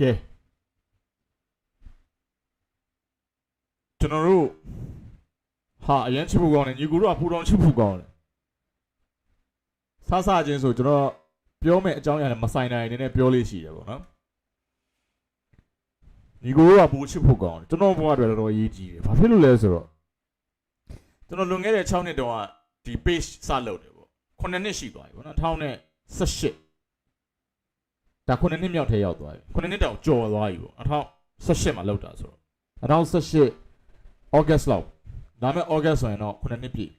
ကဲကျွန်တော်တို့ဟာအရင်ချစ်ဖို့ကောင်းတယ်ညီကူတို့ကပူတော်ချစ်ဖို့ကောင်းတယ်ဆဆချင်းဆိုကျွန်တော်ပြောမယ်အကြောင်းအရာနဲ့မဆိုင်နိုင်နေနဲ့ပြောလေးရှိတယ်ပေါ့နော်ညီကူတို့ကပူချစ်ဖို့ကောင်းတယ်ကျွန်တော်ဘဝအတွက်တော်တော်အရေးကြီးတယ်ဘာဖြစ်လို့လဲဆိုတော့ကျွန်တော်လွန်ခဲ့တဲ့6နှစ်တုန်းကဒီ page စလုပ်တယ်ပေါ့9နှစ်ရှိသွားပြီပေါ့နော်2018 ဒါ9နှစ်မြောက်ထဲရောက်သွားပြီ9နှစ်တောင်ကျော်သွားပြီပေါ့2018မှာလောက်တာဆိုတော့2018 August လောက်ဒါပေမဲ့ August ဆိုရင်တော့9နှစ်ပြည့်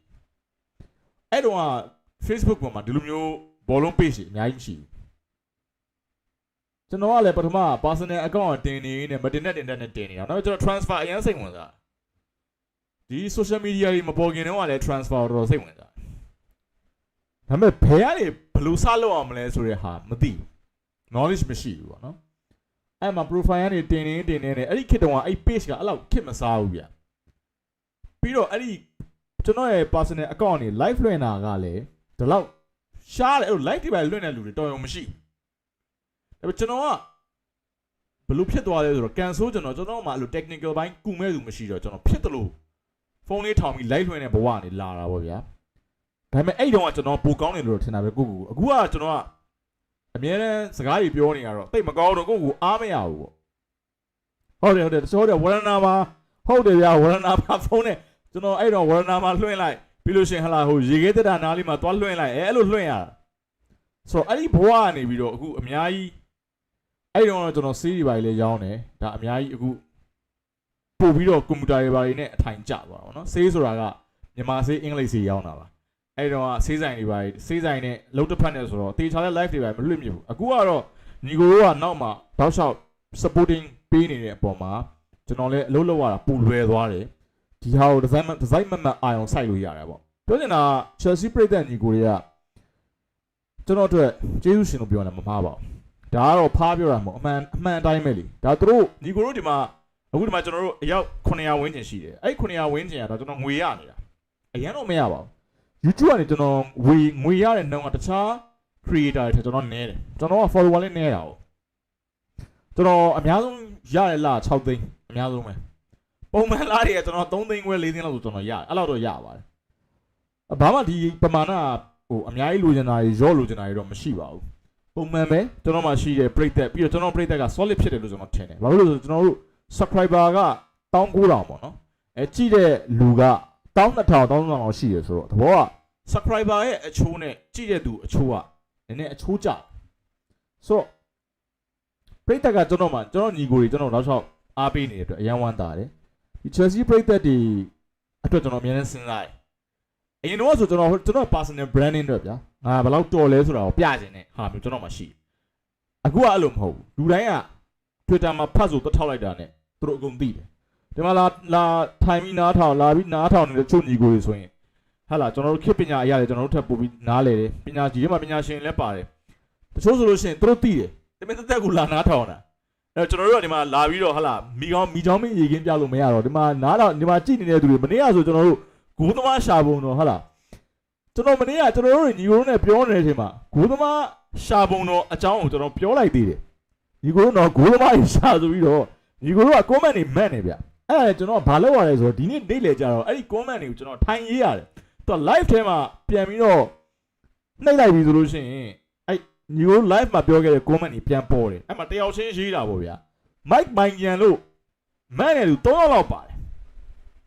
အဲ့တော့က Facebook ပေါ်မှာဒီလိုမျိုးဘောလုံး page တွေအများကြီးမရှိဘူးကျွန်တော်ကလည်းပထမ personal account တင်နေနေမတင်တဲ့တင်တဲ့နဲ့တင်နေတာနောက်ကျွန်တော် transfer အရင်စိတ်ဝင်စားဒီ social media တွေမပေါ်ခင်တော့ကလည်း transfer တော်တော်စိတ်ဝင်စားဒါပေမဲ့ဘယ်ကနေဘယ်လိုစလုပ်အောင်မလဲဆိုတဲ့ဟာမသိဘူး knowledge မရှိဘူးပေါ့နော်အဲ့မှာ profile ကနေတင်နေတင်နေနေအဲ့ဒီခေတ်တုန်းကအဲ့ page ကအဲ့လောက်ခစ်မစားဘူးဗျပြီးတော့အဲ့ဒီကျွန်တော်ရဲ့ personal account နေ live လွှင့်တာကလည်းဒီလောက်ရှားတယ်အဲ့လို live တွေပဲလွှင့်တဲ့လူတွေတော်ရုံမရှိဒါပေမဲ့ကျွန်တော်ကဘယ်လိုဖြစ်သွားလဲဆိုတော့ cancel ကျွန်တော်ကျွန်တော်မှအဲ့လို technical ဘိုင်းကူမဲ့သူမရှိတော့ကျွန်တော်ဖြစ်တယ်လို့ဖုန်းလေးထောင်ပြီး live လွှင့်တဲ့ဘဝကနေလာတာပေါ့ဗျာဒါပေမဲ့အဲ့တုန်းကကျွန်တော်ပိုကောင်းတယ်လို့ထင်တာပဲကိုကိုအခုကကျွန်တော်က အများနဲ့စကားတွေပြောနေရတော့တိတ်မကောင်းတော့ကိုကိုအားမရဘူးပေါ့ဟုတ်တယ်ဟုတ်တယ်တချို့တဲ့ဝရဏမှာဟုတ်တယ်ဗျာဝရဏမှာဖုန်းနဲ့ကျွန်တော်အဲ့တော့ဝရဏမှာလွှင့်လိုက်ပြီးလို့ရှိရင်ဟလာဟိုရေခဲတက်တာနားလေးမှာသွားလွှင့်လိုက်အဲအဲ့လိုလွှင့်ရတာဆိုတော့အဲ့ဒီဘဝကနေပြီးတော့အခုအများကြီးအဲ့တော့ကျွန်တော်စီးရီပါလေးရောင်းတယ်ဒါအများကြီးအခုပို့ပြီးတော့ကွန်ပျူတာတွေပါတွေနဲ့အထိုင်ကျသွားတာပေါ့နော်ဆေးဆိုတာကမြန်မာဆေးအင်္ဂလိပ်ဆေးရောင်းတာပါ အဲ့တော့ဆေးဆိုင်တွေပါဆေးဆိုင်နဲ့လုံးတစ်ဖက်နဲ့ဆိုတော့တေချာတဲ့ live တွေပါမလွတ်မြဘူးအခုကတော့ညီကိုတို့ကနောက်မှတောက်လျှောက် supporting ပေးနေတဲ့အပေါ်မှာကျွန်တော်လည်းအလုပ်လုပ်ရတာပူလွယ်သွားတယ်ဒီဟာကို design design မမတ်အာရုံစိုက်လို့ရတယ်ပေါ့ပြောချင်တာက Chelsea ပြည်သက်ညီကိုတွေကကျွန်တော်အတွက်ကျေးဇူးရှင်လို့ပြောတယ်မမှားပါဘူးဒါကတော့ဖားပြောတာမဟုတ်အမှန်အမှန်အတိုင်းပဲလေဒါသူတို့ညီကိုတို့ဒီမှာအခုဒီမှာကျွန်တော်တို့အယောက်900ဝန်းကျင်ရှိတယ်အဲ့900ဝန်းကျင်ကတော့ကျွန်တော်ငွေရနေတာအရင်တော့မရပါဘူး YouTube ကနေကျွန်တော်ငွေငွေရတဲ့နှုန်းကတခြား creator တွေထက်ကျွန်တော်နည်းတယ်ကျွန်တော်က follower လေးနည်းတာ哦ကျွန်တော်အများဆုံးရတဲ့လ6သိန်းအများဆုံးပဲပုံမှန်လားတွေကကျွန်တော်3သိန်းခွဲ4သိန်းလောက်ဆိုကျွန်တော်ရတယ်အဲ့လောက်တော့ရပါတယ်အဘာမှဒီပမာဏဟိုအများကြီးလိုချင်တာတွေရော့လိုချင်တာတွေတော့မရှိပါဘူးပုံမှန်ပဲကျွန်တော်မှရှိတဲ့ break သက်ပြီးတော့ကျွန်တော် break သက်က solid ဖြစ်တယ်လို့ကျွန်တော်ထင်တယ်ဘာလို့လဲဆိုတော့ကျွန်တော်တို့ subscriber က19000ပေါ့နော်အဲကြည့်တဲ့လူက 12000 13000လောက်ရှိရဆိုတော့သဘောက subscriber ရဲ့အချိုးနဲ့ကြည့်တဲ့သူအချိုးကနည်းနည်းအချိုးကျဆိုတော့ပရိသတ်ကကျွန်တော်မှကျွန်တော်ညီကိုတွေကျွန်တော်နောက်လျှောက်အားပေးနေတဲ့အတွက်အယံဝမ်းသာတယ်ဒီ Chelsea ပရိသတ်တွေအတွက်ကျွန်တော်အများနဲ့စဉ်းစားတယ်အရင်တော့ဆိုကျွန်တော်ကျွန်တော် personal branding အတွက်ဗျာငါဘယ်လောက်တော်လဲဆိုတာကိုပြချင်တဲ့ဟာမျိုးကျွန်တော်မှရှိတယ်အခုကအဲ့လိုမဟုတ်ဘူးလူတိုင်းက Twitter မှာဖတ်ဆိုတထောက်လိုက်တာနဲ့သူတို့အကုန်သိတယ် ဒီမှာလာလာထိုင်ပြီးနားထောင်လာပြီးနားထောင်နေတဲ့ချုပ်ညီကိုတွေဆိုရင်ဟာလာကျွန်တော်တို့ခေတ်ပညာအရာတွေကျွန်တော်တို့ထပ်ပို့ပြီးနားလေတယ်ပညာကြီးတွေမှာပညာရှင်လည်းပါတယ်တချို့ဆိုလို့ရှိရင်သူတို့သိတယ်တမင်တက်တက်ကိုလာနားထောင်တာအဲ့တော့ကျွန်တော်တို့ကဒီမှာလာပြီးတော့ဟာလာမိကောင်းမိချောင်းမင်းရေခင်းပြလို့မရတော့ဒီမှာနားတော့ဒီမှာကြည့်နေတဲ့သူတွေမနေ့ကဆိုကျွန်တော်တို့ဂိုးသမားရှာပုံတော့ဟာလာကျွန်တော်မနေ့ကကျွန်တော်တို့ညီကိုတို့နဲ့ပြောနေတဲ့အချိန်မှာဂိုးသမားရှာပုံတော့အကြောင်းကိုကျွန်တော်ပြောလိုက်သေးတယ်ညီကိုတို့တော့ဂိုးသမားကြီးရှာဆိုပြီးတော့ညီကိုတို့က comment တွေမှတ်နေဗျ အဲ့ဒါကျွန်တော်ဘာလုပ်ရလဲဆိုတော့ဒီနေ့နေ့လေကြတော့အဲ့ဒီ comment တွေကိုကျွန်တော်ထိုင်ရေးရတယ်သူက live ထဲမှာပြန်ပြီးတော့နှိပ်လိုက်ပြီဆိုလို့ရှိရင်အဲ့ညီကို live မှာပြောခဲ့တဲ့ comment တွေပြန်ပေါ်တယ်အဲ့မှာတယောက်ချင်းရေးတာပေါ့ဗျာ Mike မိုင်ကျန်လို့မန်တယ်သူ၃ယောက်လောက်ပါတယ်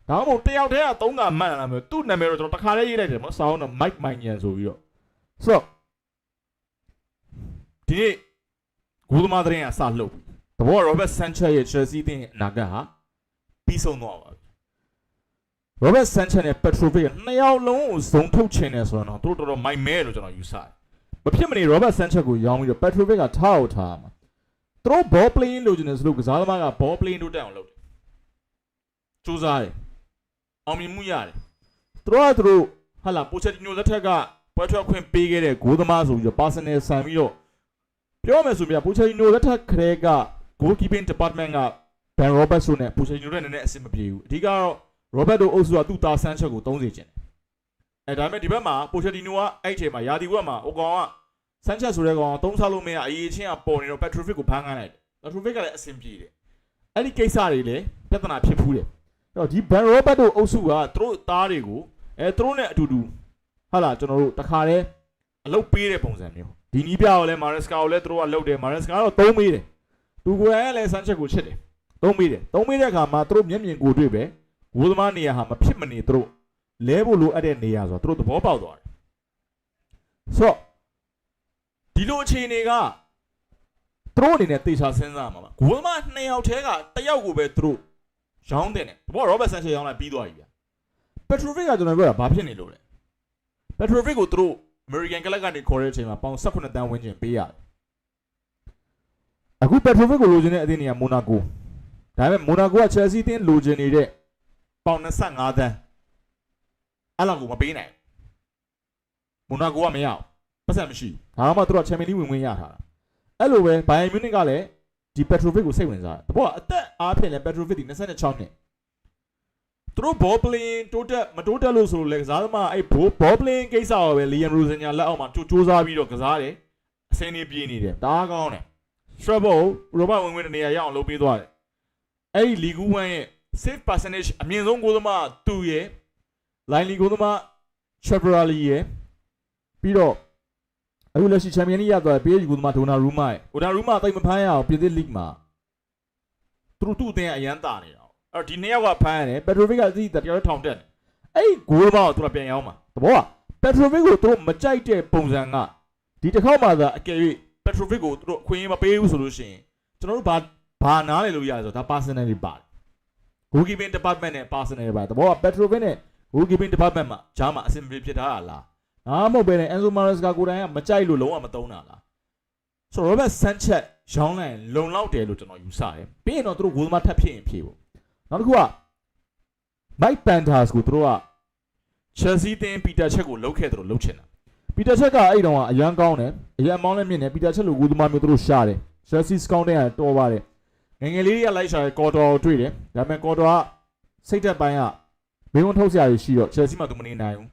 ဒါမှမဟုတ်တယောက်တည်းက၃ကမန်လာမျိုးသူ့နာမည်တော့ကျွန်တော်တခါလေးရေးလိုက်တယ်မဟုတ်စောင်းတော့ Mike မိုင်ကျန်ဆိုပြီးတော့ဆိုတော့ဒီနေ့ဂိုးသမားသတင်းကစလှုပ်ပြီတဘော Robert Sanchez ရဲ့ Chelsea တင်းရဲ့အနာဂတ်ဟာ ပြီးဆုံးသွားပါပြီ Robert Sanchez နဲ့ Petrovic နှစ်ယောက်လုံးကိုဇုံထုတ်ချင်တယ်ဆိုတော့သူတို့တော်တော်မိုက်မဲလို့ကျွန်တော်ယူဆတယ်။မဖြစ်မနေ Robert Sanchez ကိုရောင်းပြီးတော့ Petrovic ကထားအောင်ထားမှာ။သူတို့ ball playing လို့ချင်တယ်ဆိုလို့ကစားသမားက ball playing တို့တက်အောင်လုပ်တယ်။စူးစမ်းတယ်။အောင်မြင်မှုရတယ်။သူတို့ကသူတို့ဟာလာပိုချက်တီနိုလက်ထက်ကပွဲထွက်ခွင့်ပေးခဲ့တဲ့ဂိုးသမားဆိုပြီးတော့ personal ဆန်ပြီးတော့ပြောမယ်ဆိုပြပိုချက်တီနိုလက်ထက်ခရဲက goalkeeping department က Ben Roberts ဆိုနဲ့ပိုချက်တီနိုနဲ့နည်းနည်းအဆင်မပြေဘူး။အဓိကတော့ရောဘတ်တို့အုပ်စုကသူ့သားဆန်းချက်ကိုသုံးစေချင်တယ်။အဲဒါပေမဲ့ဒီဘက်မှာပိုချက်တီနိုကအဲ့အချိန်မှာယာတီဝက်မှာဟိုကောင်ကဆန်းချက်ဆိုတဲ့ကောင်ကသုံးစားလို့မရအရေးချင်းကပေါ်နေတော့ပက်ထရိုဖစ်ကိုဖမ်းခိုင်းလိုက်တယ်။ Petrovic ကလည်းအဆင်ပြေတယ်အဲ့ဒီကိစ္စတွေလည်းပြဿနာဖြစ်ဖူးတယ်အဲ့တော့ဒီ Ben Robert တို့အုပ်စုကသူတို့သားတွေကိုအဲသူတို့နဲ့အတူတူဟာလာကျွန်တော်တို့တခါတည်းအလုပ်ပေးတဲ့ပုံစံမျိုးဒီနီးပြကိုလည်း Maresca ကိုလည်းသူတို့ကလုပ်တယ် Maresca ကတော့သုံးပေးတယ်သူကိုယ်တိုင်ကလည်း Sanchez ကိုချစ်တယ် သုံးပေးတယ်သုံးပေးတဲ့အခါမှာသူတို့မျက်မြင်ကိုယ်တွေ့ပဲဝိုးသမားနေရာဟာမဖြစ်မနေသူတို့လဲဖို့လိုအပ်တဲ့နေရာဆိုတော့သူတို့သဘောပေါက်သွားတယ်ဆိုတော့ဒီလိုအခြေအနေကသူတို့အနေနဲ့တေချာစဉ်းစားမှာပါဝိုးသမားနှစ်ယောက်တည်းကတစ်ယောက်ကိုပဲသူတို့ရောင်းတယ်နဲ့ဘော Robert Sanchez ရောင်းလိုက်ပြီးသွားပြီဗျ Petrovic ကကျွန်တော်ပြောတာဘာဖြစ်နေလို့လဲ Petrovic ကိုသူတို့ American ကလပ်ကနေခေါ်တဲ့အချိန်မှာပေါင်18တန်းဝန်းကျင်ပေးရတယ်အခု Petrovic ကိုလိုချင်တဲ့အသင်းတွေက Monaco ဒါပေမဲ့ Monaco က Chelsea အသင်းလိုချင်နေတဲ့ပေါင်25တန်းအဲ့လောက်ကိုမပေးနိုင်ဘူး Monaco ကမရအောင်ပတ်စံမရှိဘူးဒါမှမဟုတ်သူတို့ Champions League ဝင်ဝင်ရထားတာအဲ့လိုပဲ Bayern Munich ကလည်းဒီ Petrovic ကိုစိတ်ဝင်စားတယ်တဘောကအသက်အားဖြင့်လည်း Petrovic ဒီ26နှစ်သူတို့ ball playing တိုးတက်မတိုးတက်လို့ဆိုလို့လေကစားသမားအဲ့ ball ball playing ကိစ္စရောပဲ Liam Rosenja လက်အောက်မှာကြိုးစူးစားပြီးတော့ကစားတယ်အစင်းနေပြေးနေတယ်တအားကောင်းတယ် Strabo Robert ဝင်ဝင်တနေရာရအောင်လုပ်ပေးသွားတယ် အဲ့ဒီ League 1ရဲ့ save percentage အမြင့်ဆုံးကိုသမားသူရဲ့ line league ကိုသမား Chabrali ရဲ့ပြီးတော့အခုလက်ရှိ Champions League ရသွားတဲ့ PSG ကိုသမား Donnarumma ရဲ့ Donnarumma တိတ်မဖမ်းရအောင်ပြည်သစ် league မှာသူတို့သူ့အသင်းကအရန်တာနေတာအဲ့တော့ဒီနှစ်ယောက်ကဖမ်းရတယ် Petrovic ကသတိတတရားထောင်တက်တယ်အဲ့ဒီဂိုးသမားကိုသူကပြန်ရောင်းမှာတဘောက Petrovic ကိုသူတို့မကြိုက်တဲ့ပုံစံကဒီတစ်ခေါက်မှသာအကယ်၍ Petrovic ကိုသူတို့အခွင့်အရေးမပေးဘူးဆိုလို့ရှိရင်ကျွန်တော်တို့ဘာ ဘာနားလေလို့ရလဲဆိုတော့ဒါ personal တွေပါတယ် goalkeeping department နဲ့ personal တွေပါတယ်တဘောက Petrovic နဲ့ goalkeeping department မှာဂျားမှာအဆင်ပြေဖြစ်ထားတာလားဒါမှမဟုတ်ပဲနဲ့ Enzo Maresca ကိုယ်တိုင်ကမကြိုက်လို့လုံးဝမသုံးတာလားဆိုတော့ Robert Sanchez ရောင်းလိုက်ရင်လုံလောက်တယ်လို့ကျွန်တော်ယူဆတယ်ပြီးရင်တော့သူတို့ဂိုးသမားထပ်ဖြစ်ရင်ဖြည့်ဖို့နောက်တစ်ခုက Mike Panthers ကိုသူတို့က Chelsea တင်း Peter Cech ကိုလုတ်ခဲ့တယ်လို့လုတ်ချင်တာ Peter Cech ကအဲ့တုန်းကအရန်ကောင်းတယ်အရန်မောင်းလည်းမြင့်တယ် Peter Cech လိုဂိုးသမားမျိုးသူတို့ရှာတယ် Chelsea scout တဲ့ကတော်ပါတယ် ငယ်ငယ်လေးတွေကလိုက်ရှာတယ်ကော်တော်ကိုတွေ့တယ်ဒါပေမဲ့ကော်တော်ကစိတ်သက်ပိုင်းကမင်းဝန်ထုတ်စရာရှိတော့ Chelsea မှာသူမနေနိုင်ဘူး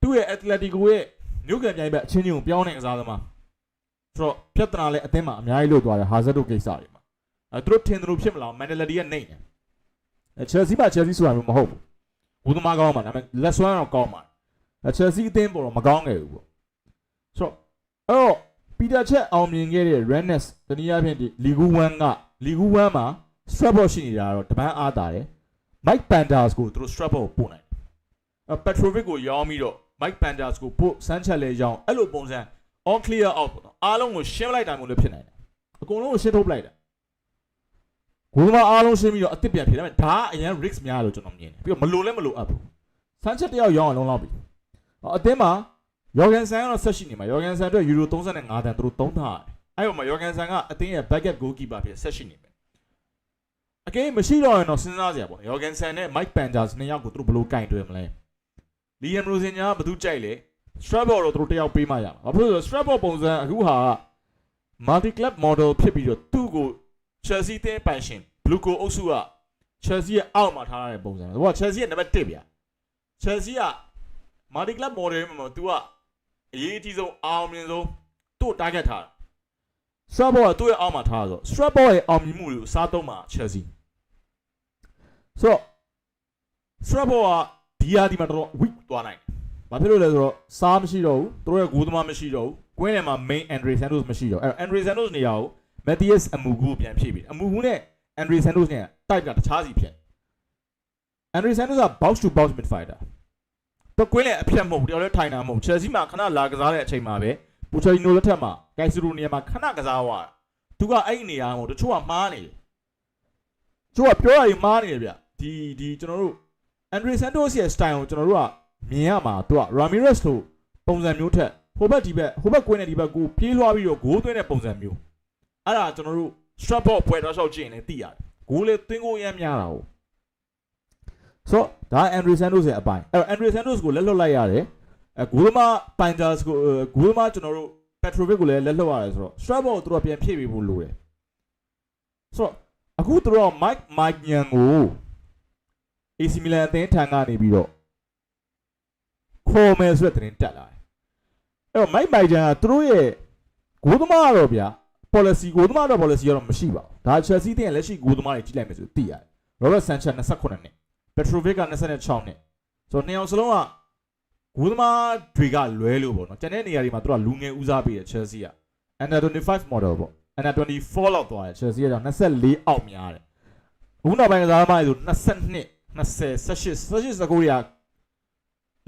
သူ့ရဲ့ Atletico ရဲ့မြို့ကန်ပြိုင်ဘက်အချင်းချင်းကိုပြောင်းနေကစားသမားဆိုတော့ပြဿနာလည်းအသင်းမှာအများကြီးလို့သွားတယ် Hazard တို့ကိစ္စတွေမှာအဲသူတို့ထင်တယ်လို့ဖြစ်မလား Mentality ကနေတယ်အဲ Chelsea မှာ Chelsea ဆိုတာမျိုးမဟုတ်ဘူးဘူးသမားကောင်းမှာဒါပေမဲ့လက်စွမ်းတော့ကောင်းမှာအဲ Chelsea အသင်းပေါ်တော့မကောင်းခဲ့ဘူးပေါ့ဆိုတော့အဲ့တော့ Peter Cech အောင်မြင်ခဲ့တဲ့ Rennes တနည်းအားဖြင့်ဒီ Ligue 1က Ligue 1မှာ Strasbourg ရှိနေတာတော့တပန်းအားတာတယ် Mike Panthers ကိုသူတို့ Strasbourg ကိုပို့နိုင်တယ်အဲ Petrovic ကိုရောင်းပြီးတော့ Mike Panthers ကိုပို့ Sanchez လည်းရောင်းအဲ့လိုပုံစံ all clear out ပေါ့နော်အားလုံးကိုရှင်းလိုက်တာမျိုးလည်းဖြစ်နိုင်တယ်အကုန်လုံးကိုရှင်းထုတ်ပလိုက်တာဂိုးမအားလုံးရှင်းပြီးတော့အစ်စ်ပြန်ဖြေဒါပေမဲ့ဒါကအရင် risk များလို့ကျွန်တော်မြင်တယ်ပြီးတော့မလိုလည်းမလိုအပ်ဘူး Sanchez တယောက်ရောင်းအောင်လုံးလောက်ပြီဟောအသင်းမှာ Jorgen San ကတော့ဆက်ရှိနေမှာ Jorgen San အတွက်ယူရို35တန်သူတို့သုံးထားတယ် အဲ့ပေါ်မှာ Jorgen San ကအသင်းရဲ့ backup goalkeeper ဖြစ်ဆက်ရှိနေမယ်အကယ်မရှိတော့ရင်တော့စဉ်းစားစရာပေါ့ Jorgen San နဲ့ Mike Panthers နှစ်ယောက်ကိုသူတို့ဘယ်လိုကင်တွဲမလဲ Liam Rosenja ကဘယ်သူကြိုက်လဲ Strasbourg တော့သူတို့တယောက်ပေးမှရမှာဘာဖြစ်လို့လဲဆိုတော့ Strasbourg ပုံစံအခုဟာ multi club model ဖြစ်ပြီးတော့သူ့ကို Chelsea တင်းပိုင်ရှင် Blue ကိုအုပ်စုက Chelsea ရဲ့အောက်မှာထားရတဲ့ပုံစံ။သူက Chelsea ရဲ့နံပါတ်1ဗျာ။ Chelsea က multi club model မှာ तू ကအရေးအကြီးဆုံးအောင်မြင်ဆုံးသူ့ target ထားတာ။ Strasbourg ကသူ့ရဲ့အောက်မှာထားတာဆို Strasbourg ရဲ့အောင်မြင်မှုတွေကိုစားသုံးမှာ Chelsea ။ဆိုတော့ Strasbourg ကဒီယာဒီမှာတော့ weak သွားနိုင်တယ်။ဘာဖြစ်လို့လဲဆိုတော့စားမရှိတော့ဘူး။သူတို့ရဲ့ဂိုးသမားမရှိတော့ဘူး။ကွင်းထဲမှာ main Andre Santos မရှိတော့ဘူး။အဲ့တော့ Andre Santos နေရာကို Matthias Amugu ကိုပြန်ဖြည့်ပြီ။အမူဂူနဲ့ Andre Santos နဲ့ type ကတခြားစီဖြစ်။ Andre Santos က box to box midfielder ။တော့ကွင်းလည်းအဖြတ်မဟုတ်ဘူး။တယောက်လည်းထိုင်တာမဟုတ်ဘူး။ Chelsea မှာခဏလာကစားတဲ့အချိန်မှာပဲပူချာရီနိုလက်ထက်မှာ Casemiro နေရာမှာခဏကစားသွားတာ။သူကအဲ့ဒီနေရာမှာမဟုတ်တချို့ကမှားနေတယ်။တချို့ကပြောရရင်မှားနေတယ်ဗျ။ဒီဒီကျွန်တော်တို့ Andre Santos ရဲ့ style ကိုကျွန်တော်တို့ကမြင်ရမှာသူက Ramirez လို့ပုံစံမျိုးထက်ဟိုဘက်ဒီဘက်ဟိုဘက်ကွင်းနဲ့ဒီဘက်ကိုပြေးလွှားပြီးတော့ဂိုးသွင်းတဲ့ပုံစံမျိုးအဲ့ဒါကျွန်တော်တို့ Strasbourg ပွဲတော့ရှောက်ကြည့်ရင်လည်းသိရတယ်ဂိုးလေသွင်းကိုရမ်းများတာဟုတ်ဆိုတော့ဒါ Andre Santos ရဲ့အပိုင်းအဲ့တော့ Andre Santos ကိုလက်လွတ်လိုက်ရတယ်အဲဂိုးသမား Panthers ကိုဂိုးသမားကျွန်တော်တို့ Petrovic ကိုလည်းလက်လွတ်ရတယ်ဆိုတော့ Strasbourg ကိုသူတို့ပြန်ဖြည့်ပေးဖို့လိုတယ်ဆိုတော့အခုသူတို့က Mike Mike Nyan ကို AC Milan အသင်းထံကနေပြီးတော့ခေါ်မယ်ဆိုတဲ့သတင်းတက်လာတယ်အဲ့တော့ Mike Mike Nyan ကသူတို့ရဲ့ဂိုးသမားကတော့ဗျာ policy ကိုသမားတော့ policy ကတော့မရှိပါဘူးဒါ Chelsea တင်လက်ရှိကိုသမားတွေကြည့်လိုက်မယ်ဆိုသိရတယ် Robert Sanchez 28နှစ် Petrovic က26နှစ်ဆိုတော့နှစ်ယောက်စလုံးက ကိုသမားတွေကလွဲလို့ပေါ့နော်ကျန်တဲ့နေရာတွေမှာသူကလူငယ်ဦးစားပေးတယ် Chelsea က Under 25 model ပေါ့ Under 24လောက်သွားတယ် Chelsea ကကြောင့်24အောက်များတယ်အခုနောက်ပိုင်းကစားသမားတွေဆို22 20 18 18 19တွေက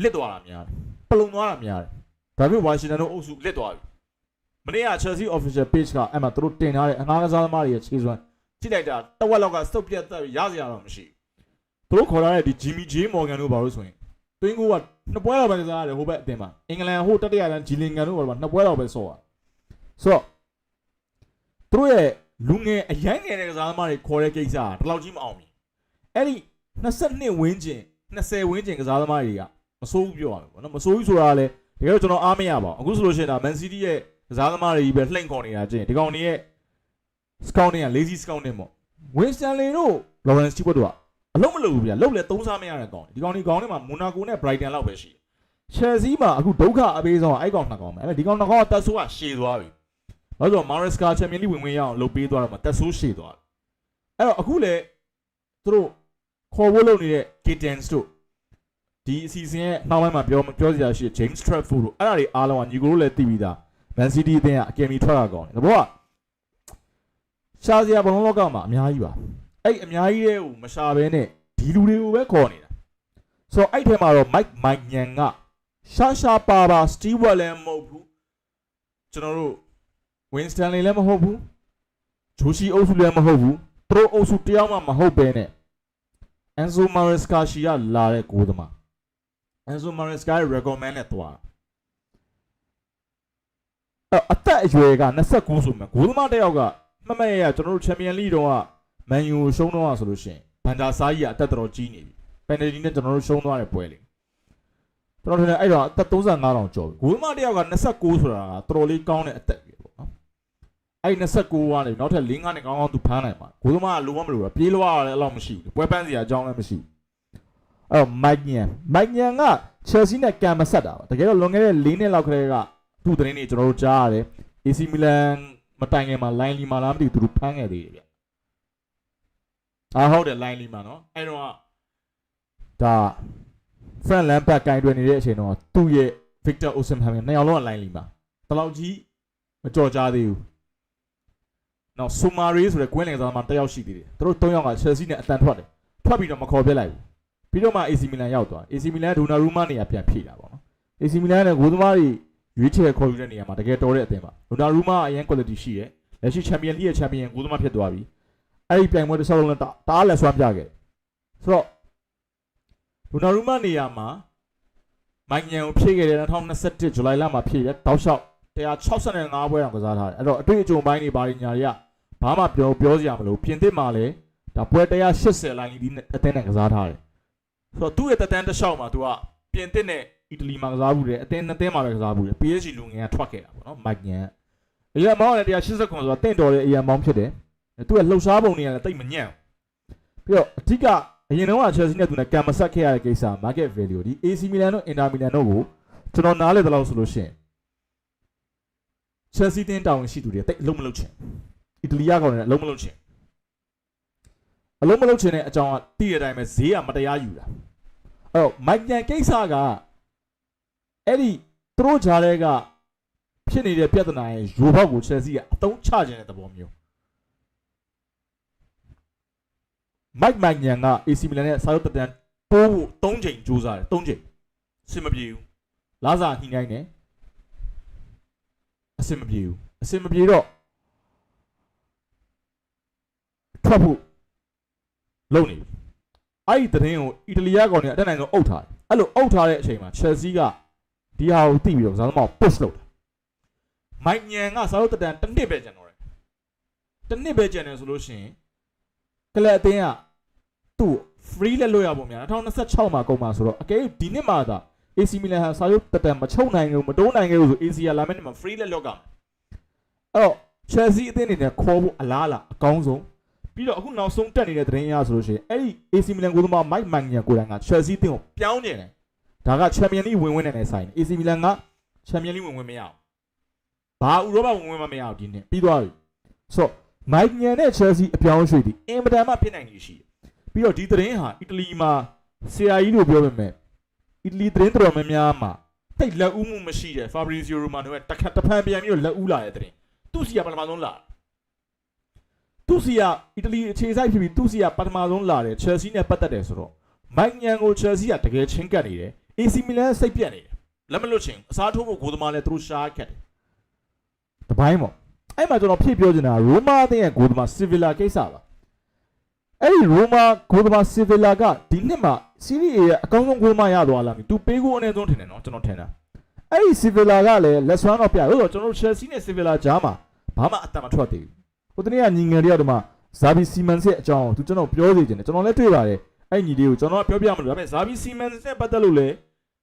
လစ်သွားတာများတယ်ပလုံသွားတာများတယ်ဒါပေမဲ့ Washington တို့အုပ်စုလစ်သွားပြီမနေ့က Chelsea official page ကအဲ့မှာသူတို့တင်ထားတဲ့အငားကစားသမားတွေရဲ့ခြေစွမ်းကြည့်လိုက်တာတဝက်လောက်ကစုပ်ပြတ်သက်ပြီးရစရာတော့မရှိဘူးသူတို့ခေါ်ထားတဲ့ဒီ Jimmy J Morgan တို့ဘာလို့ဆိုရင် တွင်းကိုကနှစ်ပွဲတော့ပဲကစားရတယ်ဟိုဘက်အတင်မှာအင်္ဂလန်ဟိုတတိယတန်းဂျီလင်ဂန်တို့ဘာလို့နှစ်ပွဲတော့ပဲဆော့ရဆိုတော့သူတို့ရဲ့လူငယ်အရိုင်းငယ်တဲ့ကစားသမားတွေခေါ်တဲ့ကိစ္စကဒီလောက်ကြီးမအောင်ဘူးအဲ့ဒီ22ဝင်းကျင်20ဝင်းကျင်ကစားသမားတွေကမစိုးဘူးပြောရမယ်ပေါ့နော်မစိုးဘူးဆိုတာကလည်းတကယ်တော့ကျွန်တော်အားမရပါဘူးအခုဆိုလို့ရှိရင်ဒါ Man City ရဲ့ကစားသမားတွေကြီးပဲလှိမ့်ခေါ်နေတာချင်းဒီကောင်တွေရဲ့ scouting က lazy scouting ပေါ့ Winston Lee တို့ Lawrence Stewart တို့က အလုံးမလုပ်ဘူးဗျာလုံးလဲသုံးစားမရတဲ့ကောင်ဒီကောင်ဒီကောင်တွေမှာ Monaco နဲ့ Brighton လောက်ပဲရှိတယ် Chelsea မှာအခုဒုက္ခအပေးဆုံးကအဲ့ကောင်နှစ်ကောင်ပဲအဲ့ဒါဒီကောင်နှစ်ကောင်ကတက်ဆိုးကရှည်သွားပြီဘာလို့လဲဆိုတော့ Maresca Champions League ဝင်ဝင်ရအောင်လုပ်ပေးသွားတော့မှတက်ဆိုးရှည်သွားတယ်အဲ့တော့အခုလေသူတို့ခေါ်ဖို့လုပ်နေတဲ့ Kittens တို့ဒီအစီအစဉ်ရဲ့နောက်ပိုင်းမှာပြောပြောစရာရှိတဲ့ James Trafford တို့အဲ့ဒါတွေအားလုံးကညီကိုတို့လည်းသိပြီးသား Man City အသင်းကအကယ်မီထွက်တာကောင်းတယ်ဒါဘောကရှားစရာဘလုံးလောကမှာအများကြီးပါ အဲ့အများကြီးတဲ့ဟိုမရှာဘဲနဲ့ဒီလူတွေကိုပဲခေါ်နေတာဆိုတော့အဲ့ထဲမှာတော့ Mike Mangan ကရှာရှာပါပါ Stewart လည်းမဟုတ်ဘူးကျွန်တော်တို့ Winston လည်းမဟုတ်ဘူးဂျိုရှိအုပ်စုလည်းမဟုတ်ဘူးသူတို့အုပ်စုတယောက်မှမဟုတ်ပဲနဲ့ Enzo Maresca ရှိရလာတဲ့ကိုသမား Enzo Maresca ရဲ့ recommend နဲ့တွားအဲ့အသက်အရွယ်က29ဆိုမှဂိုးသမားတစ်ယောက်ကမမရရကျွန်တော်တို့ချန်ပီယံလိတော့က မန်ယူရှုံးတော့ဆိုလို့ရှိရင်ဘန်ဒါဆာကြီးကအသက်တော်ကြီးနေပြီပန်နယ်တီနဲ့ကျွန်တော်တို့ရှုံးသွားတဲ့ပွဲလေကျွန်တော်ထင်တယ်အဲ့တော့အသက်35တောင်ကျော်ပြီဂိုးသမားတစ်ယောက်က29ဆိုတာကတော်တော်လေးကောင်းတဲ့အသက်ပဲပေါ့နော်အဲ့29ကနေနောက်ထပ်5နဲ့ကောင်းကောင်းသူဖမ်းနိုင်ပါဂိုးသမားကလိုမမလို့ပြေးလွှားရတယ်အဲ့လောက်မရှိဘူးပွဲပန်းစရာအကြောင်းလည်းမရှိဘူးအဲ့တော့မိုက်ညန်မိုက်ညန်က Chelsea နဲ့ကံမဆက်တာပါတကယ်တော့လွန်ခဲ့တဲ့၄နှစ်လောက်ကလေးကသူ့သတင်းတွေကျွန်တော်တို့ကြားရတယ် AC Milan မတိုင်ခင်မှာ line လီမာလားမသိဘူးသူတို့ဖမ်းခဲ့သေးတယ်ဗျ အားဟုတ်တယ် line လီမာနော်အဲ့တော့ဒါ Frank Lampard ကင်တွယ်နေတဲ့အချိန်တော့သူ့ရဲ့ Victor Osimhen နှစ်ယောက်လုံးက line လီမာတလောက်ကြီးမကြော်ကြားသေးဘူးနောက် Sumari ဆိုတဲ့ကွင်းလင်စားမှာတစ်ယောက်ရှိသေးတယ်သူတို့၃ယောက်က Chelsea နဲ့အတန်ထွက်တယ်ထွက်ပြီးတော့မခေါ်ပြစ်လိုက်ဘူးပြီးတော့မှ AC Milan ရောက်သွား AC Milan ဒိုနာရူမာနေရာပြန်ဖြည့်တာပေါ့နော် AC Milan နဲ့ဂိုးသမားတွေရွေးချယ်ခေါ်ယူတဲ့နေရာမှာတကယ်တော်တဲ့အသင်းပါဒိုနာရူမာအရင် quality ရှိတယ်လက်ရှိ Champion League ရဲ့ Champion ဂိုးသမားဖြစ်သွားပြီ အဲ့ဒီပြိုင်ပွဲတစ်ဆောက်လုံးနဲ့တအားလက်ဆွမ်းပြခဲ့ဆိုတော့ဒိုနာရူမာနေရာမှာမိုင်ညံကိုဖြည့်ခဲ့တယ်2021ဇူလိုင်လမှာဖြည့်တယ်တောက်လျှောက်165ပွဲအောင်ကစားထားတယ်အဲ့တော့အတွေ့အကြုံပိုင်းတွေဘာတွေညာတွေကဘာမှပြောပြောစရာမလိုပြင်သစ်မှာလည်းဒါပွဲ180လိုင်းလီဒီအသင်းနဲ့ကစားထားတယ်ဆိုတော့သူ့ရဲ့တက်တန်းတစ်လျှောက်မှာသူကပြင်သစ်နဲ့အီတလီမှာကစားဘူးတယ်အသင်းနှစ်သင်းမှာပဲကစားဘူးတယ် PSG လူငယ်ကထွက်ခဲ့တာပေါ့နော်မိုက်ညန်အရာမောင်းလည်း180ခွန်ဆိုတာတင့်တော်တဲ့အရာမောင်းဖြစ်တယ် သူကလှုပ်ရှားပုံတွေကလည်းတိတ်မညံ့ပြီးတော့အဓိကအရင်တော့ Chelsea နဲ့သူနဲ့ကံမဆက်ခဲ့ရတဲ့ကိစ္စ market value ဒီ AC Milan တို့ Inter Milan တို့ကိုကျွန်တော်နားလေတလို့ဆိုလို့ရှိရင် Chelsea တင်းတောင်းရှိသူတွေတိတ်အလုံးမလုံးချင်အီတလီကကောင်တွေအလုံးမလုံးချင်အလုံးမလုံးချင်တဲ့အကြောင်းကတည့်ရတဲ့အတိုင်းပဲဈေးကမတရားယူတာအဲ့တော့ Mike ညံကိစ္စကအဲ့ဒီသူတို့ဂျားတွေကဖြစ်နေတဲ့ပြဿနာရဲ့ရိုဘောက်ကို Chelsea ကအတုံးချခြင်းတဲ့သဘောမျိုး Mike Magnan က AC Milan နဲ့စာရုပ်တက်တန်းပိုးဖို့၃ချိန်ကြိုးစားတယ်၃ချိန်အဆင်မပြေဘူးလာစာညှိနှိုင်းတယ်အဆင်မပြေဘူးအဆင်မပြေတော့ထွက်ဖို့လုံနေပြီအဲ့ဒီသတင်းကိုအီတလီယာကောင်တွေအတက်နိုင်ဆုံးအုပ်ထားတယ်အဲ့လိုအုပ်ထားတဲ့အချိန်မှာ Chelsea ကဒီဟာကိုသိပြီးတော့ကစားသမားကို push လုပ်တာမိုက်ညန်ကစာရုပ်တက်တန်းတစ်နှစ်ပဲကျန်တော့တယ်တစ်နှစ်ပဲကျန်တယ်ဆိုလို့ရှိရင်ကလပ်အသင်းက သူ့ free လက်လွတ်ရပုံများ2026မှာကုန်မှာဆိုတော့အကယ်ဒီနှစ်မှာသာ AC Milan ဟာစာရုပ်တက်တန်မချုပ်နိုင်ဘူးမတိုးနိုင်ဘူးဆို AC ကလာမယ့်နှစ်မှာ free လက်လွတ်ကမယ်အဲ့တော့ Chelsea အသင်းအနေနဲ့ခေါ်ဖို့အလားအလာအကောင်းဆုံးပြီးတော့အခုနောက်ဆုံးတက်နေတဲ့သတင်းအရဆိုလို့ရှိရင်အဲ့ဒီ AC Milan ကိုသမား Mike Maignan ကိုယ်တိုင်က Chelsea အသင်းကိုပြောင်းနေတယ်ဒါက Champions League ဝင်ဝင်နေနေဆိုင်တယ် AC Milan က Champions League ဝင်ဝင်မရအောင်ဘာဥရောပဝင်ဝင်မမရအောင်ဒီနှစ်ပြီးသွားပြီဆိုတော့မိုက်ညန်နဲ့ Chelsea အပြောင်းအရွှေ့ဒီအင်မတန်မှဖြစ်နိုင်နေရှိတယ် ပြီးတော့ဒီသတင်းဟာအီတလီမှာဆရာကြီးလို့ပြောပေမဲ့အီတလီသတင်းတော်များများမှာတိတ်လက်ဦးမှုမရှိတဲ့ Fabrizio Romano ရဲ့တစ်ခါတစ်ဖန်ပြန်ပြီးတော့လက်ဦးလာတဲ့သတင်းသူ့စီကပထမဆုံးလာသူ့စီကအီတလီအခြေစိုက်ဖြစ်ပြီးသူ့စီကပထမဆုံးလာတယ် Chelsea နဲ့ပတ်သက်တယ်ဆိုတော့မိုက်ညန်ကို Chelsea ကတကယ်ချင်းကပ်နေတယ် AC Milan စိတ်ပြတ်နေတယ်လက်မလွတ်ချင်အစားထိုးဖို့ဂိုးသမားလဲသူတို့ရှားခက်တယ်တပိုင်းပေါ့အဲ့မှာကျွန်တော်ဖြည့်ပြောချင်တာရိုမာအသင်းရဲ့ဂိုးသမား Sevilla ကိစ္စပါ အဲ့ဒီရိုမာဂိုးသမား Sevilla ကဒီနှစ်မှာ Serie A ရဲ့အကောင်းဆုံးဂိုးသမားရသွားလာပြီသူပေးကိုအနည်းဆုံးထင်တယ်နော်ကျွန်တော်ထင်တာအဲ့ဒီ Sevilla ကလည်းလက်စွမ်းတော့ပြလို့ဆိုတော့ကျွန်တော်တို့ Chelsea နဲ့ Sevilla ကြားမှာဘာမှအတမထွက်သေးဘူးဟိုတနေ့ကညီငယ်တယောက်ဒီမှာ Zabi Simons ရဲ့အကြောင်းကိုသူကျွန်တော်ပြောသေးတယ်ကျွန်တော်လည်းတွေ့ပါတယ်အဲ့ညီလေးကိုကျွန်တော်ကပြောပြမလို့ဒါပေမဲ့ Zabi Simons နဲ့ပတ်သက်လို့လည်း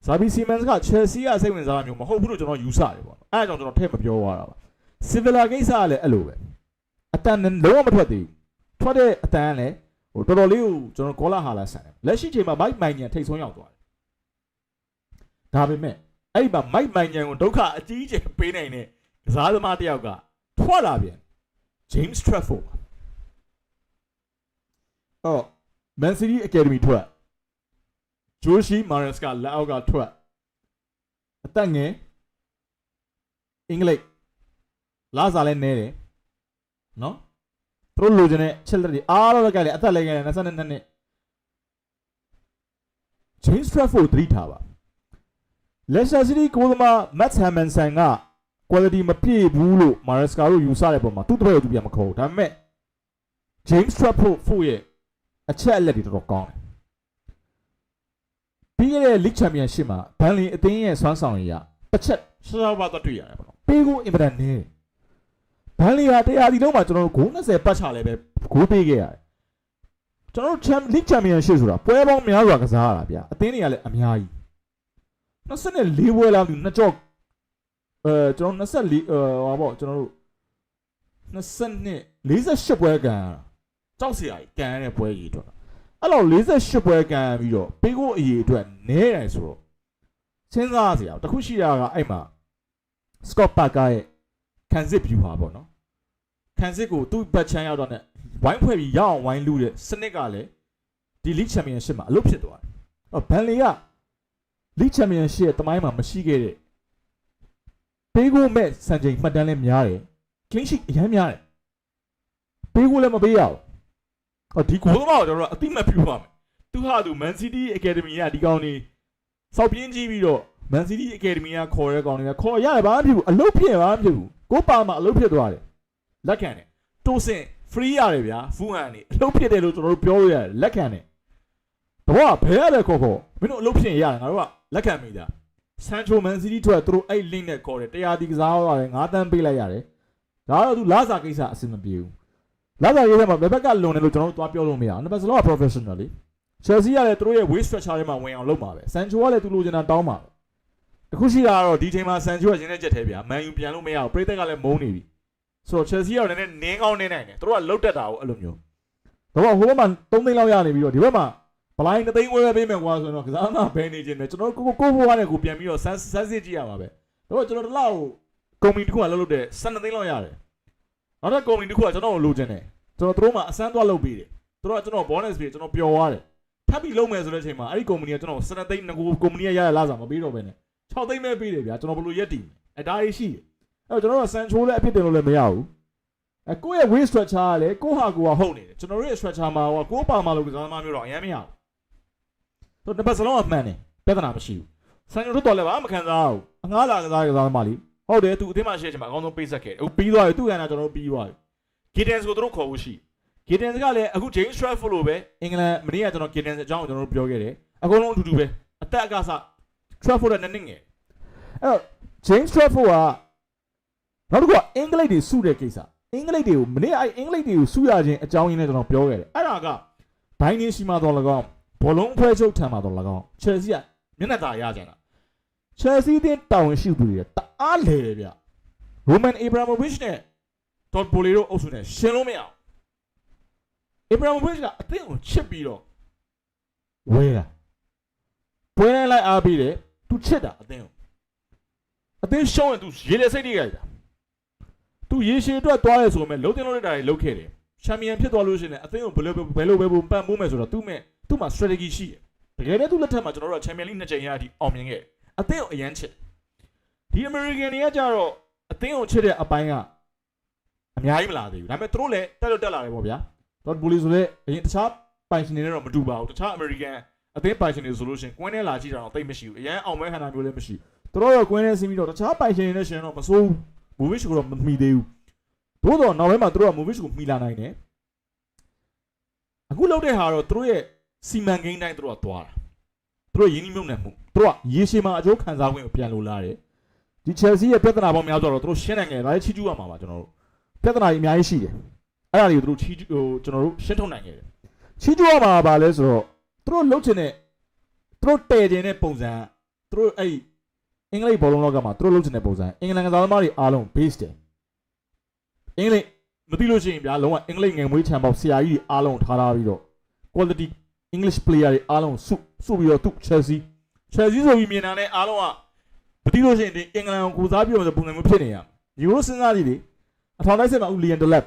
Zabi Simons က Chelsea ကစိတ်ဝင်စားတာမျိုးမဟုတ်ဘူးလို့ကျွန်တော်ယူဆတယ်ပေါ့အဲ့ဒါကြောင့်ကျွန်တော်ထည့်မပြောသွားတာပါ Sevilla ကိစ္စကလည်းအဲ့လိုပဲအတန်နဲ့လုံးဝမထွက်သေးဘူးထွက်တဲ့အတန်ကလည်း ဟိုတော်တော်လေးကိုကျွန်တော်ကောလာဟာလာဆန်တယ်လက်ရှိချိန်မှာ Mike Maignan ထိတ်ဆုံးရောက်သွားတယ်ဒါပေမဲ့အဲ့ဒီမှာ Mike Maignan ကိုဒုက္ခအကြီးအကျယ်ပေးနိုင်တဲ့ကစားသမားတစ်ယောက်ကထွက်လာပြန် James Trafford အော် Man City Academy ထွက် Joshi Maresca လက်အောက်ကထွက်အသက်ငယ်အင်္ဂလိပ်လာစားလဲနဲတယ်နော် သူတို့လိုချင်တဲ့ချက်လက်တွေအားလုံးလည်းကြိုက်တယ်အသက်လည်းကြိုက်တယ်22နှစ် James Trafford သတိထားပါ Leicester City ကိုယ်သမား Matt Hamilton က quality မပြည့်ဘူးလို့ Maresca တို့ယူဆတဲ့ပုံမှာသူ့တပည့်ကိုသူပြန်မခေါ်ဘူးဒါပေမဲ့ James Trafford ဖို့ရဲ့အချက်အလက်တွေတော်တော်ကောင်းတယ်ပြီးခဲ့တဲ့ League Championship မှာဘန်လီအသင်းရဲ့စွမ်းဆောင်ရည်ကတစ်ချက်ရှားရှားပါးတော့တွေ့ရတယ်ပေါ့နော်ပေးကိုအင်မတန်နည်း ဘန်လီဟာတရားဒီလုံးမှာကျွန်တော်တို့ဂိုး20ပတ်ချလဲပဲဂိုးပေးခဲ့ရတယ်ကျွန်တော်တို့ Champ League Championship ဆိုတာပွဲပေါင်းများစွာကစားရတာဗျအသင်းတွေကလည်းအများကြီး24ပွဲလောက်နှစ်ကြော့အဲကျွန်တော်24အဲဟောပေါ့ကျွန်တော်တို့22 48ပွဲကန်ရတာကြောက်စရာကြီးကန်ရတဲ့ပွဲကြီးအတွက်အဲ့လို48ပွဲကန်ပြီးတော့ပေးကိုအရေးအတွက်နဲတယ်ဆိုတော့စဉ်းစားစရာတခုရှိတာကအဲ့မှာ Scott Parker ရဲ့ခံစစ် view ဟာပေါ့နော် ခံစစ်ကိုသူ့ဘက်ချမ်းရောက်တော့ ਨੇ ဝိုင်းဖွဲ့ပြီးရအောင်ဝိုင်းလူတဲ့စနစ်ကလည်းဒီ League Championship မှာအလုပ်ဖြစ်သွားတယ်။အော်ဘန်လီက League Championship ရဲ့တမိုင်းမှာမရှိခဲ့တဲ့ပေးကိုမဲ့စံချိန်မှတ်တမ်းလည်းများတယ်။ clean sheet အများများတယ်။ပေးကိုလည်းမပေးရဘူး။အော်ဒီကိုတော့ကျွန်တော်တို့အတိမတ်ပြုပါမယ်။သူဟာသူ Man City Academy ကဒီကောင်နေစောက်ပြင်းကြီးပြီးတော့ Man City Academy ကခေါ်ရဲကောင်တွေကခေါ်ရတယ်ဘာမှမဖြစ်ဘူးအလုပ်ဖြစ်ဘာမှမဖြစ်ဘူးကိုပါမှာအလုပ်ဖြစ်သွားတယ် လက်ခံတယ်တိုးစင် free ရတယ်ဗျာဖူးဟန်နေအလုပ်ဖြစ်တယ်လို့ကျွန်တော်တို့ပြောလို့ရတယ်လက်ခံတယ်တော့ဘယ်ရလဲခေါ်ခေါ်မင်းတို့အလုပ်ဖြစ်ရင်ရတယ်ငါတို့ကလက်ခံမိတာဆန်ချိုမန်စီးတီးထွက်သူတို့အဲ့ link နဲ့ခေါ်တယ်တရားဒီကစားရတယ်ငါးတန်းပေးလိုက်ရတယ်ဒါတော့သူလာစာကိစ္စအဆင်မပြေဘူးလာစာကိစ္စမှာဘယ်ဘက်ကလွန်တယ်လို့ကျွန်တော်တို့သွားပြောလို့မရဘူးနှစ်ဘက်စလုံးက professional လေ Chelsea ကလည်းသူတို့ရဲ့ waste structure ထဲမှာဝင်အောင်လုပ်ပါပဲဆန်ချိုကလည်းသူလိုချင်တာတောင်းပါပဲတခုရှိတာကတော့ဒီချိန်မှာဆန်ချိုကရင်းနေချက်သေးဗျာမန်ယူပြန်လို့မရဘူးပရိသတ်ကလည်းမုန်းနေပြီ ဆိုတော့ Chelsea ကလည်းနည်းနည်းနင်းကောင်းနေနိုင်တယ်သူတို့ကလုတ်တက်တာကိုအဲ့လိုမျိုးတော့ဟိုဘက်မှာ3သိန်းလောက်ရနေပြီးတော့ဒီဘက်မှာဘလိုင်း3သိန်းဝယ်ပဲပေးမယ်ကွာဆိုတော့ကစားသမားဘယ်နေခြင်းလဲကျွန်တော်ကိုကိုကိုဘွားနဲ့ကိုပြန်ပြီးတော့ဆန်းဆန်းစစ်ကြည့်ရမှာပဲတော့ကျွန်တော်တို့လောက်ကုမ္ပဏီတစ်ခုကလှုပ်လို့တဲ့12သိန်းလောက်ရတယ်နောက်တစ်ကုမ္ပဏီတစ်ခုကကျွန်တော်ကိုလိုချင်တယ်ကျွန်တော်တို့မှအစမ်းသွားလုပ်ပေးတယ်သူတို့ကကျွန်တော် bonus ပေးကျွန်တော်ပျော်သွားတယ်ထပ်ပြီးလုပ်မယ်ဆိုတဲ့အချိန်မှာအဲ့ဒီကုမ္ပဏီကကျွန်တော်12သိန်းငကိုကုမ္ပဏီကရရလာစားမပေးတော့ဘဲနဲ့6သိန်းပဲပေးတယ်ဗျာကျွန်တော်ဘယ်လိုရက်တည်အဲဒါရေးရှိတယ် အဲ့တော့ကျွန်တော်တို့ဆန်ချိုးလည်းအဖြစ်တင်လို့လည်းမရဘူးအဲကိုယ့်ရဲ့ weight structure ကလည်းကိုယ့်ဟာကိုယ်ကဟုတ်နေတယ်ကျွန်တော်တို့ရဲ့ structure မှာဟိုကိုယ်ပါမှာလို့ကစားသမားမျိုးတော့အရင်မရဘူးဆိုတော့တစ်ပတ်စလုံးအမှန်တယ်ပြဿနာမရှိဘူးဆန်ချိုးတို့တော်လည်းဘာမှမခံစားဘူးအငားလာကစားကစားသမားလေးဟုတ်တယ်သူအသင်းမှာရှေ့ချင်မှာအကောင်းဆုံးပေးဆက်ခဲ့တယ်ဟိုပြီးသွားပြီသူ့ရန်တာကျွန်တော်တို့ပြီးသွားပြီ Giddens ကိုတို့ခေါ်ဖို့ရှိ Giddens ကလည်းအခု James Trafford လို့ပဲအင်္ဂလန်မနေ့ကကျွန်တော် Giddens အကြောင်းကိုကျွန်တော်တို့ပြောခဲ့တယ်အကုန်လုံးအတူတူပဲအသက်အကစား Trafford နဲ့နည်းနည်းငယ်အဲ့တော့ James Trafford က နောက်တစ်ခုကအင်္ဂလိပ်တွေစုတဲ့ကိစ္စအင်္ဂလိပ်တွေကိုမနေ့အဲ့အင်္ဂလိပ်တွေကိုစုရခြင်းအကြောင်းရင်းနဲ့ကျွန်တော်ပြောခဲ့တယ်အဲ့ဒါကဘိုင်းနေရှိမှတော့၎င်းဘောလုံးဖွဲချုပ်ထံမှတော့၎င်း Chelsea ကမျက်နှာသာရကြတာ Chelsea တင်တာဝန်ရှိသူတွေတအားလေတယ်ဗျ Roman Abramovich နဲ့ Todd Boehly တို့အုပ်စုနဲ့ရှင်းလို့မရအောင် Abramovich ကအသင်းကိုချစ်ပြီးတော့ဝဲတာပွဲတိုင်းလိုက်အားပြီးတယ်သူချစ်တာအသင်းကိုအသင်းရှုံးရင်သူရေလေစိတ်တွေကြိုက်တာ သူသူရေရှည်အတွက်သွားရဲဆိုပေမဲ့လုံးတင်လို့ရတာတွေလုပ်ခဲ့တယ်ချန်ပီယံဖြစ်သွားလို့ရှိရင်လည်းအသင်းကိုဘယ်လိုဘယ်လိုပဲပုံပံ့ပိုးမယ်ဆိုတော့သူ့မဲ့သူ့မှာ strategy ရှိတယ်တကယ်လည်းသူ့လက်ထက်မှာကျွန်တော်တို့ကချန်ပီယံလိနှစ်ကြိမ်ရအထိအောင်မြင်ခဲ့တယ်အသင်းကိုအရန်ချစ်ဒီ American တွေကကြတော့အသင်းကိုချစ်တဲ့အပိုင်းကအများကြီးမလာသေးဘူးဒါပေမဲ့သူတို့လည်းတက်လို့တက်လာတယ်ပေါ့ဗျာတော့ဘူလီဆိုလည်းအရင်တခြားပိုင်ရှင်တွေနဲ့တော့မတူပါဘူးတခြား American အသင်းပိုင်ရှင်တွေဆိုလို့ရှိရင်ကွင်းထဲလာကြည့်တာတော့တိတ်မရှိဘူးအရန်အောင်မဲခန္ဓာမျိုးလည်းမရှိဘူးသူတို့ရောကွင်းထဲဆင်းပြီးတော့တခြားပိုင်ရှင်တွေနဲ့ရှင်တော့မစိုးဘူး movie ကိုတော့မမီသေးဘူးသို့တော့နောက်ပိုင်းမှာသူတို့က movie ကိုမီလာနိုင်တယ်အခုလောက်တဲ့ဟာတော့သူတို့ရဲ့စီမံကိန်းတိုင်းသူတို့ကသွားတာသူတို့ရင်းနှီးမြှုပ်နှံမှုသူတို့ကရေရှည်မှာအကျိုးခံစား권ကိုပြန်လိုလာတယ်ဒီ Chelsea ရဲ့ပြဿနာပေါင်းများစွာတော့သူတို့ရှင်းနိုင်ခဲ့တယ်ဒါလည်းချီးကျူးရမှာပါကျွန်တော်တို့ပြဿနာကြီးအများကြီးရှိတယ်အဲ့ဒါတွေကိုသူတို့ချီးကျူးဟိုကျွန်တော်တို့ရှင်းထုတ်နိုင်ခဲ့တယ်ချီးကျူးရမှာပါလဲဆိုတော့သူတို့လှုပ်ချင်တဲ့သူတို့တည်ခြင်းတဲ့ပုံစံသူတို့အဲ့ဒီ အင်္ဂလိပ်ဘောလုံးလောကမှာသူတို့လှုပ်ချင်တဲ့ပုံစံအင်္ဂလန်ကစားသမားတွေအားလုံး base တယ်အင်္ဂလိပ်မသိလို့ရှိရင်ဗျာလုံးဝအင်္ဂလိပ်ငယ်မွေးချန်ပေါက်ဆရာကြီးတွေအားလုံးထားထားပြီးတော့ quality English player တွေအားလုံးစုစုပြီးတော့သူ Chelsea Chelsea ဆိုပြီးမြင်တာနဲ့အားလုံးကမသိလို့ရှိရင်ဒီအင်္ဂလန်ကိုကိုစားပြုံးဆိုပုံစံမျိုးဖြစ်နေရယူရိုစဉ်းစားကြည့်လေအထောင်တိုင်းစစ်မှာဦးလီယန်ဒလက်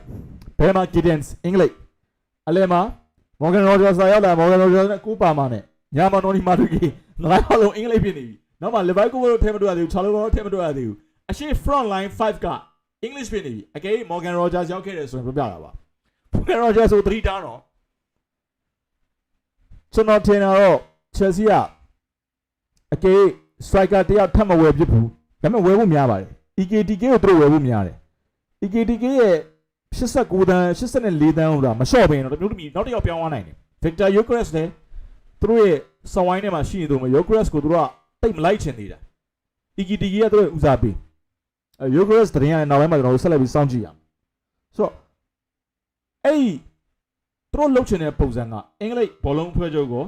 ဘယ်မှာ Giddens အင်္ဂလိပ်အလဲမှာ Morgan Rogers ရောက်လာ Morgan Rogers နဲ့ကိုပါမာနဲ့ညာမနော်နီမာတူကီငါးယောက်လုံးအင်္ဂလိပ်ဖြစ်နေပြီ နောက်မှာ Levi ကိုတို့ထဲမတွေ့ရသေးဘူး Charlo တို့ထဲမတွေ့ရသေးဘူးအရှိ front line 5က English ဖြစ်နေပြီအကယ် Morgan Rogers ရောက်ခဲ့တယ်ဆိုရင်ပြပြတာပါ Morgan Rogers ဆို3တားတော့ကျွန်တော်ထင်တာတော့ Chelsea ကအကယ် striker တယောက်ထပ်မဝယ်ဖြစ်ဘူးဒါပေမဲ့ဝယ်ဖို့များပါတယ် EKTK ကိုသူတို့ဝယ်ဖို့များတယ် EKTK ရဲ့89တန်း84တန်းဟုတ်လားမလျှော့ဘဲတော့တမျိုးတမီနောက်တစ်ယောက်ပြောင်းသွားနိုင်တယ် Victor Gyökeres လည်းသူတို့ရဲ့စဝိုင်းထဲမှာရှိနေတော့မ Gyökeres ကိုသူတို့က တိတ်မလိုက်ချင်သေးတာ EKTK ကသူတို့ရဲ့ဦးစားပေးအဲ Gyökeres တရင်ရတဲ့နောက်ပိုင်းမှာကျွန်တော်တို့ဆက်လက်ပြီးစောင့်ကြည့်ရအောင်ဆိုတော့အဲ့ဒီသူတို့လှုပ်ချင်တဲ့ပုံစံကအင်္ဂလိပ်ဘောလုံးဖွဲ့ချုပ်ကို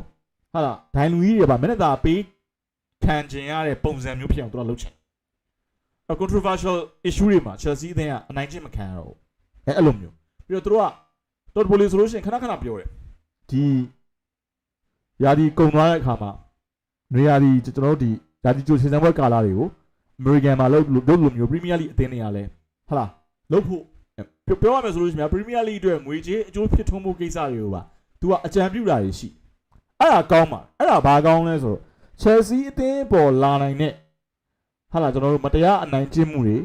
ဟာလားဒိုင်လူကြီးတွေပါမနေ့တာပေးခံကျင်ရတဲ့ပုံစံမျိုးဖြစ်အောင်သူတို့လှုပ်ချင်အ controversial issue တွေမှာ Chelsea အသင်းကအနိုင်ကျင့်မခံရတော့ဘူးအဲအဲ့လိုမျိုးပြီးတော့သူတို့ကတော်ပိုလီဆိုလို့ရှိရင်ခဏခဏပြောတယ်ဒီယာဒီကုံသွားတဲ့အခါမှာ နေရာဒီကျွန်တော်တို့ဒီယာဒီကျိုးစင်စံဘွက်ကာလာတွေကို American မှာလုပ်လုပ်လို့မျိုး Premier League အသင်းတွေကလည်းဟာလားလုပ်ဖို့ပြောပြောရမယ်ဆိုလို့ရှိရင် Premier League အတွက်ငွေကြေးအကျိုးဖြစ်ထွန်းမှုကိစ္စတွေကိုပါသူကအကြံပြုတာတွေရှိအဲ့ဒါကောင်းပါအဲ့ဒါဘာကောင်းလဲဆိုတော့ Chelsea အသင်းပေါ်လာနိုင်တဲ့ဟာလားကျွန်တော်တို့မတရားအနိုင်ကျင့်မှုတွေ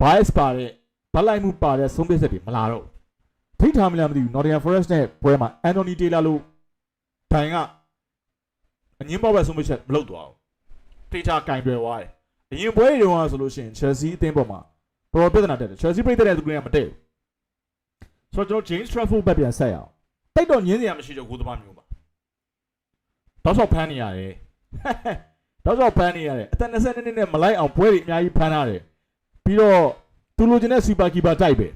bias ပါတဲ့ဗတ်လိုက်မှုပါတဲ့ဆုံးဖြတ်ချက်တွေမလာတော့ထိတ်ထားမလားမသိဘူး Nottingham Forest နဲ့ပွဲမှာ Anthony Taylor လို့ဘိုင်က အငင်းပေါက်ပဲဆုံးဖြတ်ချက်မလုပ်သွားဘူးထိတ်ထားကင်တွယ်သွားတယ်အရင်ပွဲတွေတုန်းကဆိုလို့ရှိရင် Chelsea အသင်းပေါ်မှာတော်တော်ပြဿနာတက်တယ် Chelsea ပြိတ်တဲ့သူတွေကမတည့်ဘူးဆိုတော့ကျွန်တော် James Trafford ဘက်ပြန်ဆက်ရအောင်တိတ်တော့ညင်းစရာမရှိတော့ကိုသမားမျိုးပါတောက်လျှောက်ဖမ်းနေရတယ်တောက်လျှောက်ဖမ်းနေရတယ်အသက်20နှစ်နဲ့မလိုက်အောင်ပွဲတွေအများကြီးဖမ်းထားတယ်ပြီးတော့သူလိုချင်တဲ့ super keeper တိုက်ပဲ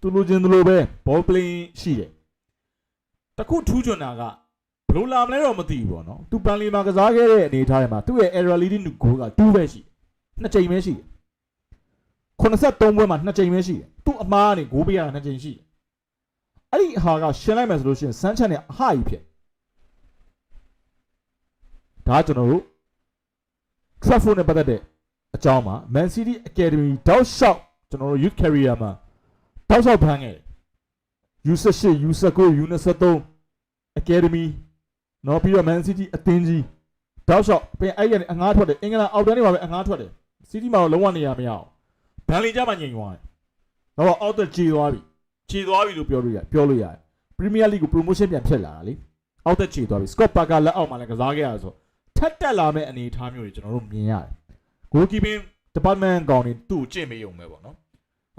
သူလိုချင်သလိုပဲ ball playing ရှိတယ်တခုထူးချွန်တာကဘ လို့လာမလဲတော့မသိဘူးပေါ့နော်သူပန်လီမှာကစားခဲ့တဲ့အနေအထားတွေမှာသူ့ရဲ့ error leading goal က2ပဲရှိနှစ်ကြိမ်ပဲရှိတယ်83ပွဲမှာနှစ်ကြိမ်ပဲရှိတယ်သူ့အမားကနေဂိုးပေးရတာနှစ်ကြိမ်ရှိတယ်အဲ့ဒီဟာကရှင်းလိုက်မယ်ဆိုလို့ရှိရင်စမ်းချန်နဲ့အဟကြီးဖြစ်ဒါကကျွန်တော်တို့ Trafford နဲ့ပတ်သက်တဲ့အကြောင်းမှာ Man City Academy တောက်လျှောက်ကျွန်တော်တို့ youth career မှာတောက်လျှောက်ဖမ်းခဲ့တယ် U18 U19 U23 Academy နော်ပြီးတော့ Man City အသင်းကြီးတောက်လျှောက်ပြင်အဲ့ရနေအငားထွက်တယ်အင်္ဂလန်အောက်တန်းတွေမှာပဲအငားထွက်တယ် City မှာတော့လုံးဝနေရမရအောင်ဘန်လီကြမှာညင်သွားတယ်တော့အောက်တက်ခြေသွားပြီခြေသွားပြီလို့ပြောလို့ရပြောလို့ရတယ် Premier League ကို promotion ပြန်ဖြစ်လာတာလေအောက်တက်ခြေသွားပြီ Scott Parker လက်အောက်မှာလည်းကစားခဲ့ရဆိုထက်တက်လာမဲ့အနေအထားမျိုးတွေကျွန်တော်တို့မြင်ရတယ် goalkeeping department ကောင်တွေသူ့ကိုကြင့်မေးရုံပဲပေါ့နော်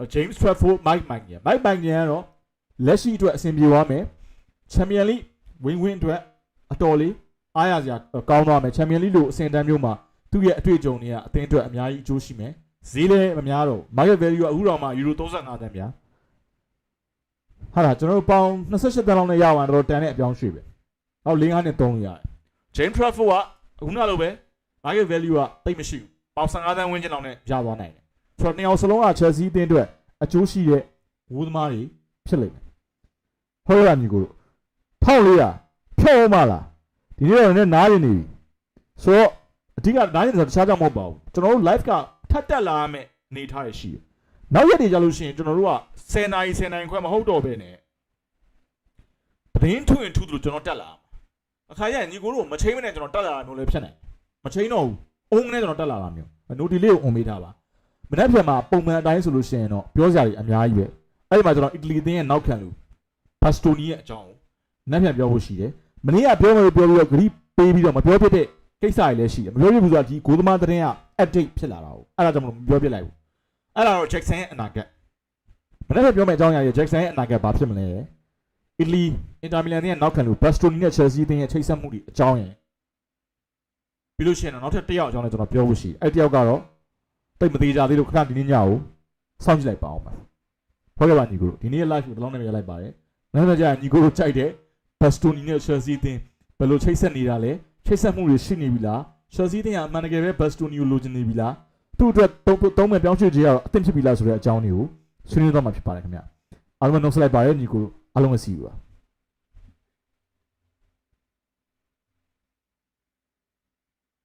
။ James Trafford Mike Magnan Mike Magnan ကတော့လက်ရှိအတွက်အဆင်ပြေသွားမယ်။ Champion League ဝင်ဝင်အတွက် အတော်လေးအားရစရာကောင်းသွားမယ်။ Champion League လို့အဆင့်တန်းမျိုးမှာသူ့ရဲ့အတွေ့အကြုံတွေကအသင်းအတွက်အများကြီးအကျိုးရှိမယ်။ဈေးလည်းမများတော့ market value ကအခုတော့မှယူရို35တန်ဗျာ။ဟာလားကျွန်တော်တို့ပေါင်28တန်လောက်နဲ့ရအောင်တော့တန်တဲ့အပြောင်းရွှေ့ပဲ။နောက်၄၅နဲ့3လို့ရတယ်။ James Trafford ကခုနလိုပဲ market value ကတိတ်မရှိဘူး။ပေါင်15တန်းဝန်းကျင်လောက်နဲ့ရသွားနိုင်တယ်။ဆိုတော့နှစ်ယောက်စလုံးက Chelsea အသင်းအတွက်အကျိုးရှိတဲ့ဝူးသမားတွေဖြစ်လိမ့်မယ်။ဟောရညီကို1400 ဖြောမလားဒီနေ့တော့လည်းနားရနေပြီ။ဆိုတော့အဓိကနားရနေဆိုတခြားကြောင့်မဟုတ်ပါဘူး။ကျွန်တော်တို့ live ကထပ်တက်လာရမယ့်အနေထားရရှိတယ်။နောက်ရက်တွေကြလို့ရှိရင်ကျွန်တော်တို့က10နာရီ10နာရီခွဲမဟုတ်တော့ဘဲနဲ့သတင်းထွင်ထူးသူကျွန်တော်တက်လာအခါကျရင်ညီကိုတို့မချိန်မနဲ့ကျွန်တော်တက်လာတာမျိုးလည်းဖြစ်နိုင်မချိန်တော့ဘူးအုံးနဲ့ကျွန်တော်တက်လာတာမျိုးနိုဒီလေးကိုအုံမေးထားပါမနေ့ပြန်မှာပုံမှန်အတိုင်းဆိုလို့ရှိရင်တော့ပြောစရာတွေအများကြီးပဲအဲ့ဒီမှာကျွန်တော်အီတလီသင်းရဲ့နောက်ခံလူဘတ်စတိုနီရဲ့အကြောင်းကိုမနေ့ပြန်ပြောဖို့ရှိတယ် မနေ့ကပြောမယ်ပြောပြီးတော့ဂရိပေးပြီးတော့မပြောဖြစ်တဲ့ကိစ္စတွေလည်းရှိတယ်မပြောပြဘူးဆိုတာဒီဂိုးသမားသတင်းက update ဖြစ်လာတာကိုအဲ့ဒါကြောင့်မလို့မပြောပြလိုက်ဘူးအဲ့ဒါတော့ Jackson ရဲ့အနာဂတ်မနေ့ကပြောမယ့်အကြောင်းအရာကြီး Jackson ရဲ့အနာဂတ်ဘာဖြစ်မလဲအီတလီအင်တာမီလန်ရဲ့နောက်ခံလူဘတ်စတိုနီနဲ့ Chelsea တင်းရဲ့ချိတ်ဆက်မှုတွေအကြောင်းရယ်ပြီးလို့ရှိရင်တော့နောက်ထပ်တစ်ယောက်အကြောင်းလည်းကျွန်တော်ပြောဖို့ရှိတယ်အဲ့တစ်ယောက်ကတော့တိတ်မသေးကြသေးလို့ခဏဒီနေ့ညကိုစောင့်ကြည့်လိုက်ပါအောင်ပါဟုတ်ကဲ့ပါညီကိုတို့ဒီနေ့ရဲ့ live ကိုတလုံးနဲ့ရလိုက်ပါတယ်နောက်တော့ကြာညီကိုတို့ကြိုက်တဲ့ ဘတ်စတိုနီနဲ့ Chelsea တင်းဘယ်လိုချိတ်ဆက်နေတာလဲချိတ်ဆက်မှုတွေရှိနေပြီလား Chelsea တင်းကအမှန်တကယ်ပဲဘတ်စတိုနီကိုလိုချင်နေပြီလားသူ့အတွက်သုံးသုံးမဲ့ပြောင်းရွှေ့ခြင်းကတော့အသင့်ဖြစ်ပြီလားဆိုတဲ့အကြောင်းတွေကိုဆွေးနွေးတော့မှာဖြစ်ပါတယ်ခင်ဗျအားလုံးပဲနှုတ်ဆက်လိုက်ပါရညီကိုအားလုံးပဲစီးပါ